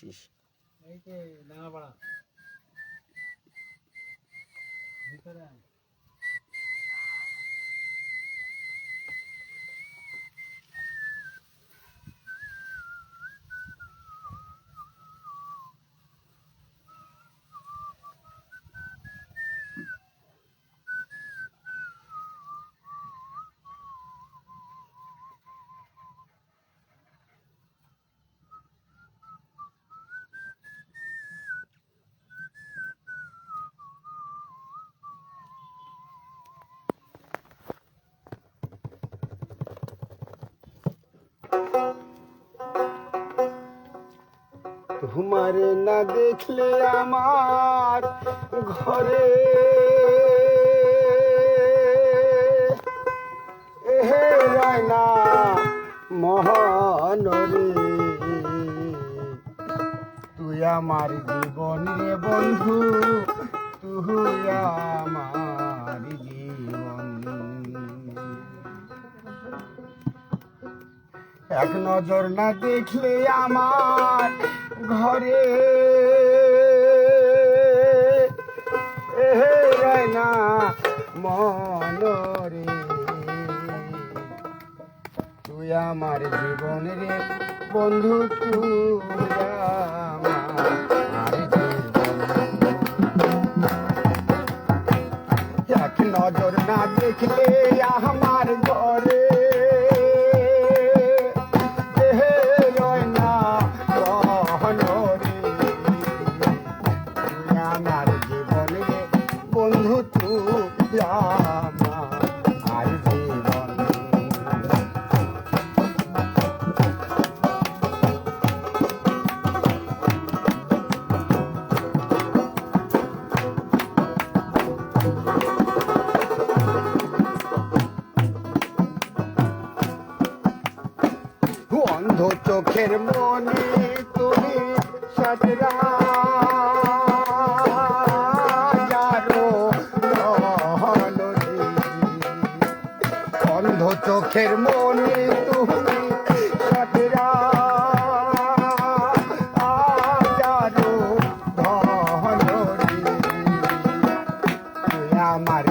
আসছিস এই যে ডাঙাপাড়া ভিতরে তোমারে না দেখলে আমার ঘরে। এহে রয় না মহানরে তুই আমার জীবন রে বন্ধু, তুই আমার এক নজর না দেখলে আমার ঘরে না মনরে তুই আমার জীবন রে বন্ধু, তুই আমার এক নজর না দেখলে আমার ঘরে আমার জীবনে বন্ধু তুই আমার জীবন। অন্ধ চোখের মনে তুমি সজরা অন্ধ চোখের মনে তুমি আমার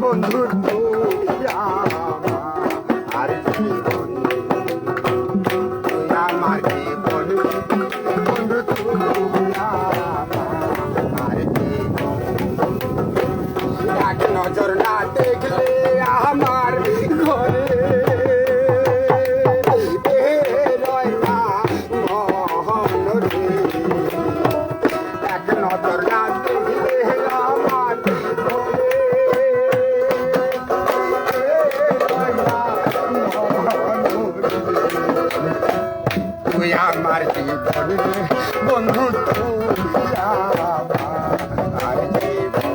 বন্ধ আর কি বন্ধু? আমার কি বন্ধু তুই আমার জীবন রে, বন্ধু তুই আমার জীবন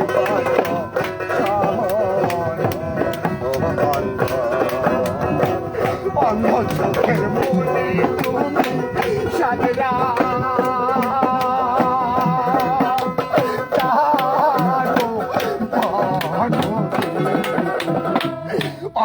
বন্ধুর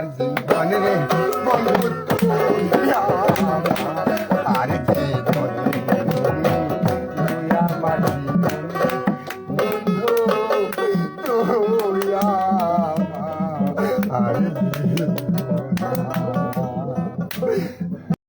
আমার জীবন রে বন্ধু